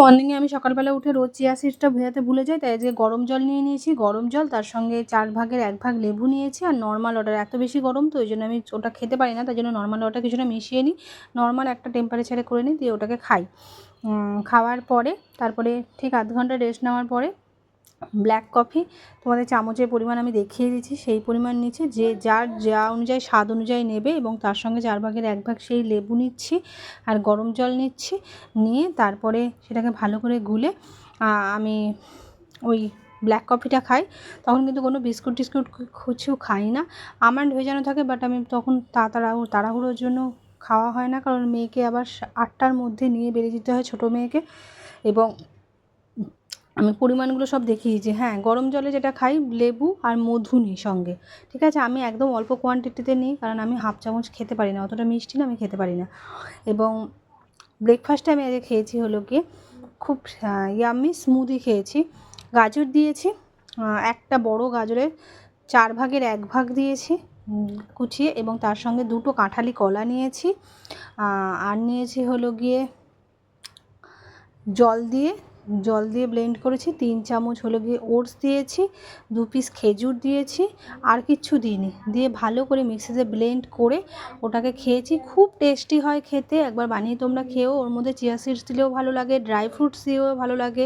মর্নিংয়ে আমি সকালবেলা উঠে রোজ চিয়া সিডসটা ভেজাতে ভুলে যাই, তাই যে গরম জল নিয়ে নিয়েছি। গরম জল, তার সঙ্গে চার ভাগের এক ভাগ লেবু নিয়েছি আর নর্মাল ওয়াটার এত বেশি গরম তো ওই জন্য আমি ওটা খেতে পারি না তাই জন্য নর্মাল ওয়াটার কিছুটা মিশিয়ে নিই। নর্মাল একটা টেম্পারেচারে করে নিই, দিয়ে ওটাকে খাই। খাওয়ার পরে, তারপরে ঠিক আধ ঘণ্টা রেস্ট নেওয়ার পরে ব্ল্যাক কফি তোমাদের চামচের পরিমাণ আমি দেখিয়ে দিচ্ছি, সেই পরিমাণ নিচ্ছে, যে যার যা অনুযায়ী স্বাদ অনুযায়ী নেবে এবং তার সঙ্গে চার ভাগের এক ভাগ সেই লেবু নিচ্ছি আর গরম জল নিচ্ছি, নিয়ে তারপরে সেটাকে ভালো করে গুলে আমি ওই ব্ল্যাক কফিটা খাই, তখন কিন্তু কোনো বিস্কুট টিস্কুট কিছু খাই না, আমার ভেজানো থাকে বাট আমি তখন তাড়াতাড়া তাড়াহুড়োর জন্য খাওয়া হয় না, কারণ মেয়েকে আবার আটটার মধ্যে নিয়ে বেরিয়ে যেতে হয় ছোটো মেয়েকে এবং আমি পরিমাণগুলো সব দেখিয়ে দিয়েছি হ্যাঁ গরম জলে যেটা খাই, লেবু আর মধু নিই সঙ্গে। ঠিক আছে? আমি একদম অল্প কোয়ান্টিটিতে নিই, কারণ আমি হাফ চামচ খেতে পারি না। অতটা মিষ্টি না, আমি খেতে পারি না। এবং ব্রেকফাস্টে আমি আজকে খেয়েছি হলো গিয়ে খুব ইয়াম্মি স্মুদি খেয়েছি। গাজর দিয়েছি একটা বড় গাজরের চার ভাগের এক ভাগ দিয়েছি কুচিয়ে এবং তার সঙ্গে দুটো কাঁঠালি কলা নিয়েছি। আর নিয়েছি হলো গিয়ে জল দিয়ে জল দিয়ে ব্লেন্ড করেছি, তিন চামচ হলো গিয়ে ওটস দিয়েছি, দু পিস খেজুর দিয়েছি, আর কিচ্ছু দিইনি। দিয়ে ভালো করে মিক্সিতে ব্লেন্ড করে ওটাকে খেয়েছি, খুব টেস্টি হয় খেতে, একবার বানিয়ে তোমরা খেয়েও, ওর মধ্যে চিয়া সিডস দিলেও ভালো লাগে ড্রাই ফ্রুটস দিয়েও ভালো লাগে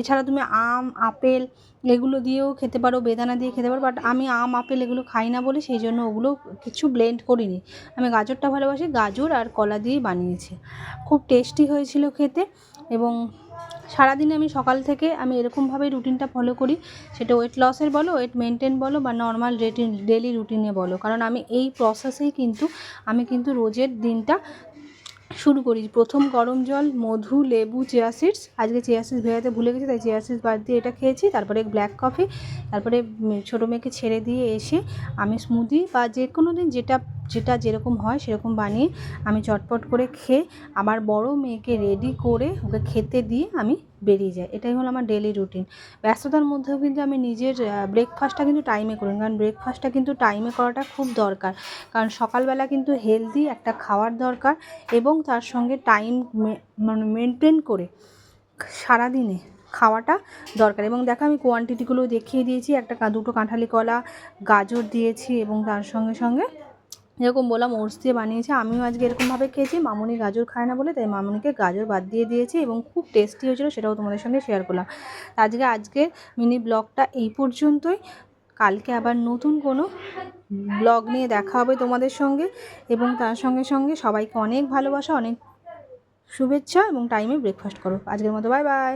এছাড়া তুমি আম, আপেল এগুলো দিয়েও খেতে পারো, বেদানা দিয়ে খেতে পারো বাট আমি আম, আপেল এগুলো খাই না বলে সেই জন্য ওগুলো কিছু ব্লেন্ড করিনি। আমি গাজরটা ভালোবাসি, গাজর আর কলা দিয়ে বানিয়েছি। খুব টেস্টি হয়েছিল খেতে এবং সারাদিনে আমি সকাল থেকে আমি এরকমভাবেই রুটিনটা ফলো করি। সেটা ওয়েট লসের বলো ওয়েট মেনটেন বলো, বা নর্মাল রেটিন ডেলি রুটিনে বলো। কারণ আমি এই প্রসেসেই কিন্তু, আমি কিন্তু রোজের দিনটা শুরু করি। প্রথম গরম জল, মধু, লেবু চিয়া সিডস আজকে চিয়া সিডস ভেজাতে ভুলে গেছি, তাই চিয়া সিডস বাদ দিয়ে এটা খেয়েছি। তারপরে ব্ল্যাক কফি তারপরে ছোটো মেয়েকে ছেড়ে দিয়ে এসে আমি স্মুদি বা যে কোনো দিন যেটা যেটা যেরকম হয় সেরকম বানিয়ে আমি চটপট করে খেয়ে আবার বড় মেয়েকে রেডি করে ওকে খেতে দিয়ে আমি বেরিয়ে যাই। এটাই হলো আমার ডেলি রুটিন ব্যস্ততার মধ্যেও কিন্তু আমি নিজের ব্রেকফাস্টটা কিন্তু টাইমে করি। কারণ ব্রেকফাস্টটা কিন্তু টাইমে করাটা খুব দরকার। কারণ সকালবেলা কিন্তু হেলদি একটা খাওয়ার দরকার এবং তার সঙ্গে টাইম মানে মেনটেন করে সারাদিনে খাওয়াটা দরকার। এবং দেখো আমি কোয়ান্টিটিগুলো দেখিয়ে দিয়েছি। একটা দুটো কাঁঠালি কলা, গাজর দিয়েছি এবং তার সঙ্গে সঙ্গে যেরকম বললাম ওটস দিয়ে বানিয়েছি, আমিও আজকে এরকমভাবে খেয়েছি, মামুনি গাজর খায় না বলে তাই মামুনিকে গাজর বাদ দিয়ে দিয়েছি এবং খুব টেস্টি হয়েছিল সেটাও তোমাদের সঙ্গে শেয়ার করলাম। আজকে আজকে মিনি ব্লগটা এই পর্যন্তই, কালকে আবার নতুন কোনো ব্লগ নিয়ে দেখা হবে তোমাদের সঙ্গে এবং তার সঙ্গে সঙ্গে সবাইকে অনেক ভালোবাসা, অনেক শুভেচ্ছা এবং টাইমে ব্রেকফাস্ট করো। আজকের মতো বাই বাই